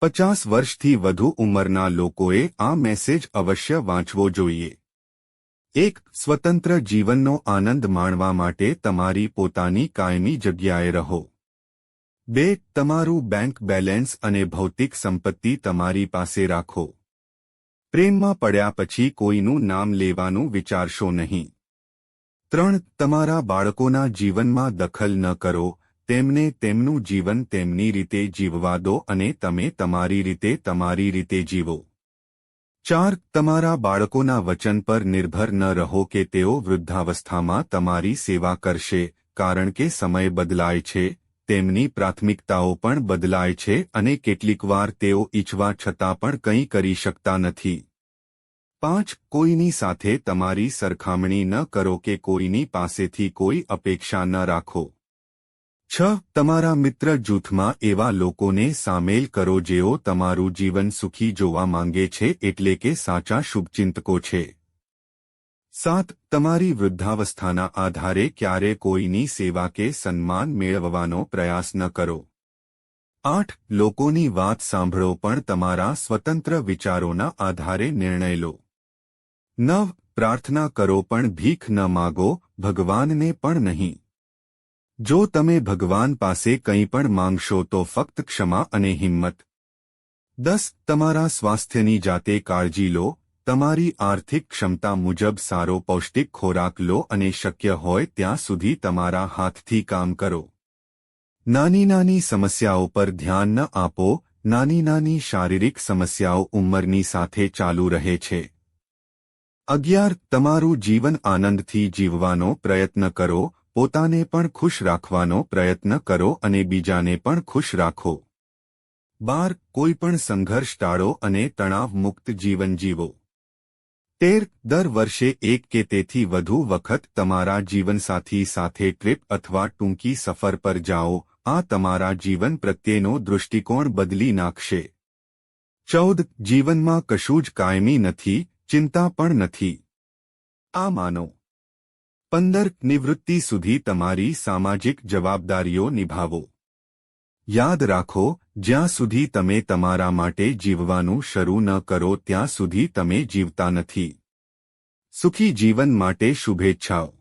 પચાસ વર્ષથી વધુ ઉંમરના લોકોએ આ મેસેજ અવશ્ય વાંચવો જોઈએ. એક, સ્વતંત્ર જીવનનો આનંદ માણવા માટે તમારી પોતાની કાયમી જગ્યાએ રહો. બે, તમારું બેંક બેલેન્સ અને ભૌતિક સંપત્તિ તમારી પાસે રાખો. પ્રેમમાં પડ્યા પછી કોઈનું નામ લેવાનું વિચારશો નહીં. ત્રણ, તમારા બાળકોના જીવનમાં દખલ ન કરો તેમને તેમનું જીવન તેમની રીતે જીવવા દો અને તમે તમારી રીતે તમારી રીતે જીવો. ચાર, તમારા બાળકોના વચન પર નિર્ભર ન રહો કે તેઓ વૃદ્ધાવસ્થામાં તમારી સેવા કરશે, કારણ કે સમય બદલાય છે, તેમની પ્રાથમિકતાઓ પણ બદલાય છે અને કેટલીકવાર તેઓ ઈચ્છવા છતાં પણ કંઈ કરી શકતા નથી. પાંચ, કોઈની સાથે તમારી સરખામણી ન કરો કે કોઈની પાસેથી કોઈ અપેક્ષા ન રાખો. છ, તમારા મિત્ર જૂથમાં એવા લોકોને સામેલ કરો જેઓ તમારું જીવન સુખી જોવા માંગે છે એટલે કે સાચા શુભચિંતકો છે. સાત, તમારી વૃદ્ધાવસ્થાના આધારે ક્યારે કોઈની સેવા કે સન્માન મેળવવાનો પ્રયાસ ન કરો. આઠ, લોકોની વાત સાંભળો પણ તમારા સ્વતંત્ર વિચારોના આધારે નિર્ણય લો. નવ, પ્રાર્થના કરો પણ ભીખ ન માગો, ભગવાનને પણ નહીં. જો તમે ભગવાન પાસે કંઈ પણ માંગશો તો ફક્ત ક્ષમા અને હિંમત. દસ, તમારા સ્વાસ્થ્યની જાતે કાળજી લો, તમારી આર્થિક ક્ષમતા મુજબ સારો પૌષ્ટિક ખોરાક લો અને શક્ય હોય ત્યાં સુધી તમારા હાથથી કામ કરો. નાની નાની સમસ્યાઓ પર ધ્યાન ન આપો, નાની નાની શારીરિક સમસ્યાઓ ઉંમરની સાથે ચાલુ રહે છે. અગિયાર, તમારું જીવન આનંદથી જીવવાનો પ્રયત્ન કરો પોતાને પણ ખુશ રાખવાનો પ્રયત્ન કરો અને બીજાને પણ ખુશ રાખો. બાર કોઈપણ સંઘર્ષ ટાળો અને તણાવ મુક્ત જીવન જીવો. તેર, દર વર્ષે એક કે તેથી વધુ વખત તમારા જીવનસાથી સાથે ટ્રીપ અથવા ટૂંકી સફર પર જાઓ. આ તમારા જીવન પ્રત્યેનો દૃષ્ટિકોણ બદલી નાખશે. ચૌદ, જીવનમાં કશું જ કાયમી નથી, ચિંતા પણ નથી. આ માનો. પંદર નિવૃત્તિ સુધી તમારી સામાજિક જવાબદારીઓ નિભાવો. યાદ રાખો, જ્યાં સુધી તમે તમારા માટે જીવવાનું શરૂ ન કરો, ત્યાં સુધી તમે જીવતા નથી. સુખી જીવન માટે શુભેચ્છાઓ.